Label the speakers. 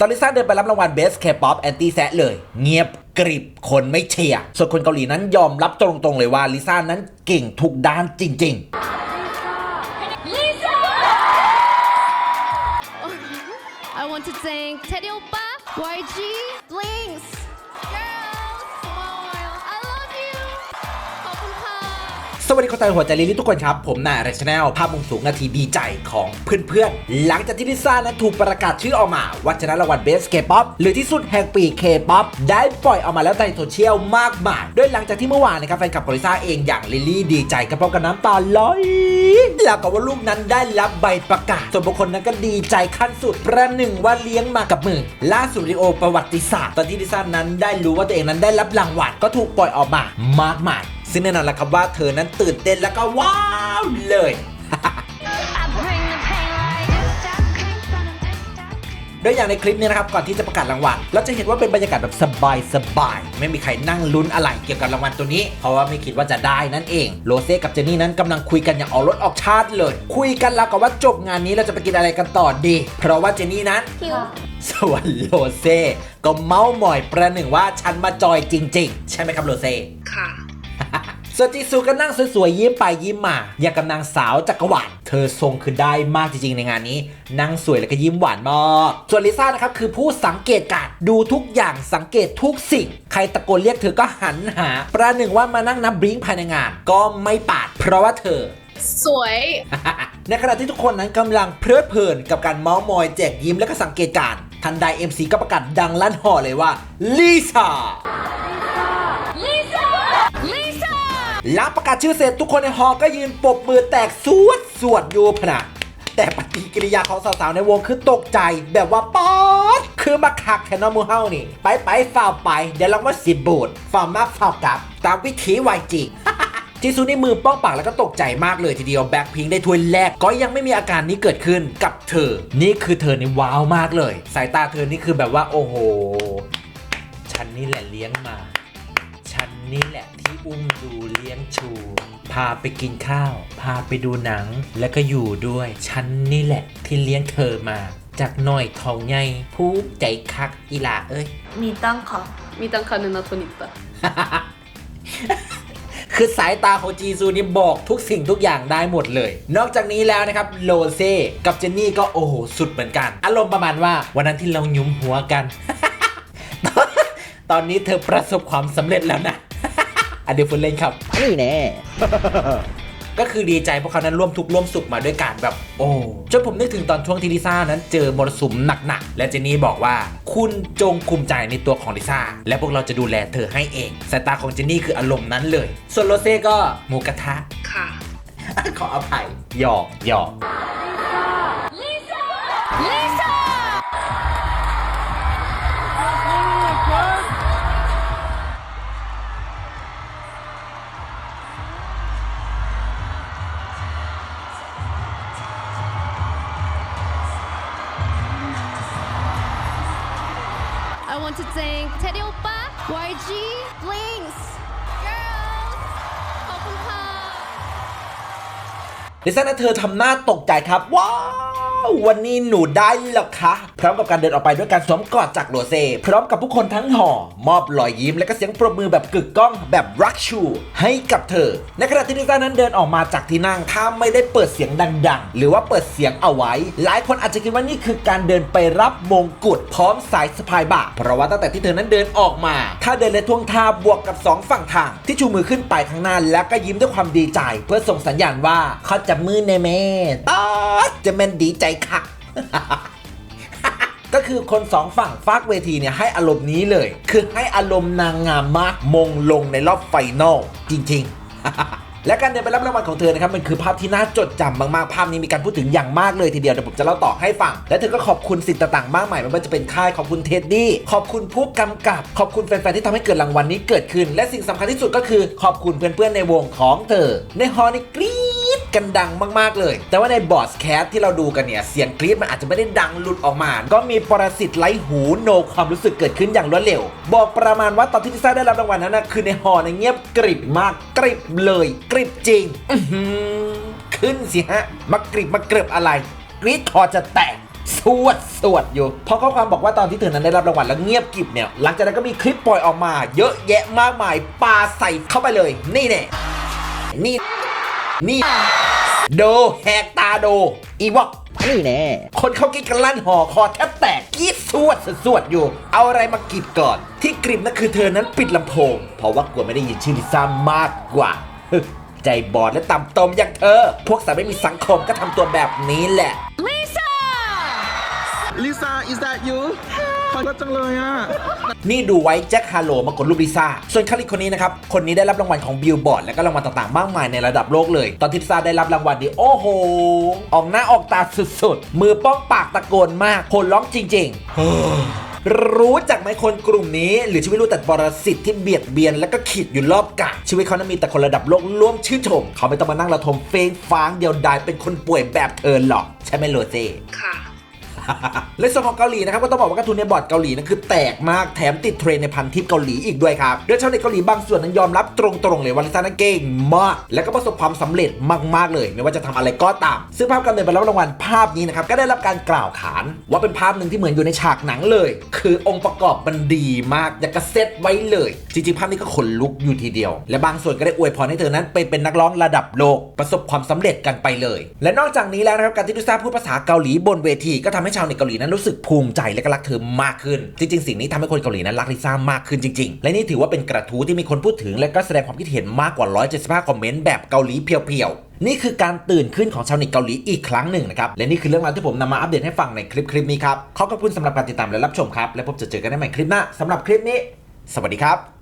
Speaker 1: ตอนลิซ่าเดินไปรับรางวัล Best K-pop Anti แซะเลย เงียบกริบคนไม่เชียร์ส่วนคนเกาหลีนั้นยอมรับตรงๆเลยว่าลิซ่านั้นเก่งทุกด้านจริงๆ
Speaker 2: I want to thank Teddy Oppa, YG, Blinks,
Speaker 1: สวัสดีคนไทยหัวใจลิลี่ทุกคนครับ ผมนายเรชแนลภาพมุมสูงนาทีดีใจของเพื่อนๆ หลังจากที่ลิซ่านั้นถูกประกาศชื่อออกมาว่าชนะรางวัล Best K-pop หรือที่สุดแห่งปี K-pop ได้ปล่อยออกมาแล้วในโซเชียลมากมายโดยหลังจากที่เมื่อวานนะครับแฟนคลับของลิซ่าเองอย่างลิลี่ดีใจกับพร้อมกับน้ำตาไหลแล้วก็ว่าลูกนั้นได้รับใบประกาศ ส่วนบุคคลนั้นก็ดีใจขั้นสุดประหนึ่งว่าเลี้ยงมากับมือล่าสุดวิดีโอประวัติศาสตร์ตอนที่ลิซ่านั้นได้รู้ว่าตัวเองนั้นได้รับรางวัลก็ถูกปล่อยออกมามากมาย ซึ่งแน่นอนแหละครับว่าเธอนั้นตื่นเต้นแล้วก็ว้าวเลยโดยอย่างในคลิปนี้นะครับก่อนที่จะประกาศรางวัลเราจะเห็นว่าเป็นบรรยากาศแบบสบายๆไม่มีใครนั่งลุ้นอะไรเกี่ยวกับรางวัลตัวนี้ เพราะว่าไม่คิดว่าจะได้นั่นเองโรเซ่กับเจนนี่นั้นกำลังคุยกันอย่างออกรถออกชาติเลย คุยกันแล้วกับว่าจบงานนี้เราจะไปกินอะไรกันต่อดี เพราะว่าเจนนี่นั้นส่วนโรเซ่ก็เมาหมอยประหนึ่งว่าฉันมาจอยจริง ๆ ใช่ไหมครับโรเซ่
Speaker 3: ค่ะ
Speaker 1: ส่วนจีซูก็นั่งสวยๆยิ้มไปยิ้มมาอย่างกับนางสาวจักรวาลเธอทรงคือได้มากจริงๆในงานนี้นั่งสวยแล้วก็ยิ้มหวานมากส่วนลิซ่านะครับคือผู้สังเกตการ์ดูทุกอย่างสังเกตทุกสิ่ง ใครตะโกนเรียกเธอก็หันหา ประหนึ่งว่ามานั่งนับบริ้งภายในงาน ก็ไม่ปาด เพราะว่าเธอ
Speaker 3: สวย
Speaker 1: ในขณะที่ทุกคนนั้นกำลังเพลิดเพลินกับการเมาส์มอยแจกยิ้มและก็สังเกตการทันใด MC ก็ประกาศดังลั่นหอเลยว่าลิซ่า หลังประกาศชื่อเสร็จทุกคนในฮอก็ยืนปรบมือแตกสวดสวดอยู่พนะแต่ปฏิกิริยาของสาวๆในวงคือตกใจแบบว่าป๊อดคือมาคักแคนอมูเฮานี่ ไปไปฝ่าวไป เดี๋ยวลองว่าสิบบูดฝ่าวมากฝ่าวกลับ ตามวิถีวายจีจิซูนี่มือป้องปากแล้วก็ตกใจมากเลยทีเดียวแบ็คพิงได้ถ้วยแรก ก็ยังไม่มีอาการนี้เกิดขึ้นกับเธอ นี่คือเธอนี่ว้าวมากเลย สายตาเธอนี่คือแบบว่าโอ้โห ฉันนี่แหละเลี้ยงมา ฉันนี่แหละท อุ้มดูเลี้ยงชู พาไปกินข้าว พาไปดูหนัง แล้วก็อยู่ด้วย ฉันนี่แหละที่เลี้ยงเธอมา จากหน่อยทองใหญ่ผู้ใจคักอีหล่าเอ้ย
Speaker 3: มีตั้งข่ะ
Speaker 4: มีตั้งข่ะในนาทนิตะ
Speaker 1: คือสายตาของจีซูนี่บอกทุกสิ่งทุกอย่างได้หมดเลย นอกจากนี้แล้วนะครับโลเซกับเจนนี่ก็โอ้โหสุดเหมือนกัน อารมณ์ประมาณว่าวันนั้นที่เราหยุมหัวกัน ตอนนี้เธอประสบความสำเร็จแล้วนะ อันเดียวฟุนเล่นครับ นี่แน่ ก็คือดีใจเพราะเขานั้นร่วมทุกข์ร่วมสุขมาด้วยกันแบบ โอ้จนผมนึกถึงตอนช่วงที่ลิซ่านั้นเจอมรสุมหนักๆและเจนนี่บอกว่า คุณจงภูมิใจในตัวของลิซ่าและพวกเราจะดูแลเธอให้เองสายตาของเจนนี่คืออารมณ์นั้นเลย ส่วนโรเซ่ก็หมูกระทะ
Speaker 3: ค่ะ
Speaker 1: ขออภัยหยอกหยอก
Speaker 2: Lisa want to thank Teddy Oppa, YG, Blinks, girls. ขอบคุณค่ะ
Speaker 1: ลิซ่านะเธอทำหน้าตกใจครับ ว้าว วันนี้หนูได้เหรอคะพร้อมกับการเดินออกไปด้วยการสวมกอดจากโรเซ่พร้อมกับผู้คนทั้งหอ มอบรอยยิ้มและก็เสียงปรบมือแบบกึกก้องแบบรักชู ให้กับเธอ ในขณะที่ลิซ่านั้นเดินออกมาจากที่นั่งถ้าไม่ได้เปิดเสียงดังๆ หรือว่าเปิดเสียงเอาไว้ หลายคนอาจจะคิดว่านี่คือการเดินไปรับมงกุฎพร้อมสายสะพายบ่าเพราะว่าตั้งแต่ที่เธอนั้นเดินออกมา ถ้าเดินและท่วงท่าบวกกับสองฝั่งทาง ที่ชูมือขึ้นไปข้างหน้าแล้วก็ยิ้มด้วยความดีใจ เพื่อส่งสัญญาณว่าเขาจับมือในแม่ตจะแม่นดีใจคัก ก็คือคนสองฝั่งฟากเวทีเนี่ยให้อารมณ์นี้เลย คือให้อารมณ์นางงามมากมงลงในรอบไฟนอลจริง ๆและการเดินไปรับรางวัลของเธอนะครับมันคือภาพที่น่าจดจำมากๆ ภาพนี้มีการพูดถึงอย่างมากเลยทีเดียวเดี๋ยวผมจะเล่าต่อให้ฟัง และเธอก็ขอบคุณสิ่งต่างๆ มากมายไม่ว่าจะเป็นค่ายขอบคุณเท็ดดี้ขอบคุณผู้กำกับ ขอบคุณแฟนๆที่ทำให้เกิดรางวัลนี้เกิดขึ้น และสิ่งสำคัญที่สุดก็คือขอบคุณเพื่อนๆในวงของเธอ ในฮอลล์นี่กรี๊ กันดังมากๆเลย แต่ว่าในบอสแคสที่เราดูกันเนี่ย เสียงกรี๊ดมันอาจจะไม่ได้ดังหลุดออกมา ก็มีปรสิตไร้หูโนความรู้สึกเกิดขึ้นอย่างรวดเร็ว บอกประมาณว่าตอนที่ลิซ่าได้รับรางวัลนั้นนะคือในฮอลล์เนเงียบกริบมากกริบเลยกริบจริงขึ้นสิฮะมากริบมากริบอะไรกรี๊ดคอจะแตกสวดสวดอยู่ เพราะข้อความบอกว่าตอนที่เธอนั้นได้รับรางวัลแล้วเงียบกริบเนี่ย หลังจากนั้นก็มีคลิปปล่อยออกมา เยอะแยะมากมายปาใส่เข้าไปเลย นี่แน่นี่ นี่ โดแหกตาโด อีวอก
Speaker 3: นี่แน่
Speaker 1: คนเขากินกันลั่นหอคอแทบแตกกรีดสวดสวดอยู่ เอาอะไรมากรีดก่อน ที่กริบนั่นคือเธอนั้นปิดลำโพง เพราะว่ากลัวไม่ได้ยินชื่อลิซ่ามากกว่าฮึใจบอดและต่ำตมอย่างเธอ พวกสายไม่มีสังคมก็ทำตัวแบบนี้แหละ
Speaker 2: Lisa!
Speaker 4: Lisa is that you ขอรับจังเลยอะ
Speaker 1: นี่ดูไว้แจ็คฮาโลมากดรูปลิซ่า ส่วนคาริคนนี้นะครับ คนนี้ได้รับรางวัลของบิลบอร์ดและก็รางวัลต่างๆ มากมายในระดับโลกเลย ตอนที่ลิซ่าได้รับรางวัลดีโอ้โห ออกหน้าออกตาสุดๆ มือป้องปากตะโกนมากคนร้องจริงๆรู้จักไหมคนกลุ่มนี้ หรือชีวิตรู้แต่ปรสิตที่เบียดเบียนและก็ขีดอยู่รอบกะชีวิตเขานั้นมีแต่คนระดับโลกร่วมชื่นชม เขาไม่ต้องมานั่งระทมเฟ้งฟ้างเดียวดายเป็นคนป่วยแบบเธอหรอก ใช่ไหมโรเซ่ ในส่วนของเกาหลีนะครับก็ต้องบอกว่าการ์ตูนในบอร์ดเกาหลีนั้นคือแตกมากแถมติดเทรนในพันทิปเกาหลีอีกด้วยครับโดยชาวเน็ตเกาหลีบางส่วนนั้นยอมรับตรงๆเลยว่าลิซ่านั้นเก่งมาก และก็ประสบความสำเร็จมากๆเลย ไม่ว่าจะทำอะไรก็ตาม ซึ่งภาพการเดินไปรับรางวัลภาพนี้นะครับก็ได้รับการกล่าวขาน ว่าเป็นภาพหนึ่งที่เหมือนอยู่ในฉากหนังเลย คือองค์ประกอบมันดีมากอยากกระเซตไว้เลย จริงๆ ภาพนี้ก็ขนลุกอยู่ทีเดียว และบางส่วนก็ได้อวยพรให้เธอนั้นไปเป็นนักร้องระดับโลกประสบความสำเร็จกันไปเลย และนอกจากนี้แล้วนะครับการที่ลิซ่าพูดภาษาเกาหลีบนเวทีก็ทำให้ชาวเน็ตเกาหลีนั้นรู้สึกภูมิใจและก็รักเธอมากขึ้น จริงๆ สิ่งนี้ทำให้คนเกาหลีนั้นรักลิซ่ามากขึ้นจริงๆ และนี่ถือว่าเป็นกระทู้ที่มีคนพูดถึง และก็แสดงความคิดเห็นมากกว่า 175 คอมเมนต์แบบเกาหลีเพียวๆ นี่คือการตื่นขึ้นของชาวเน็ตเกาหลีอีกครั้งหนึ่งนะครับ และนี่คือเรื่องราวที่ผมนำมาอัปเดตให้ฟังในคลิปคลิปนี้ครับขอขอบคุณสำหรับการติดตามและรับชมครับ และพบจะเจอกันได้ใหม่คลิปหน้าสำหรับคลิปนี้ สวัสดีครับ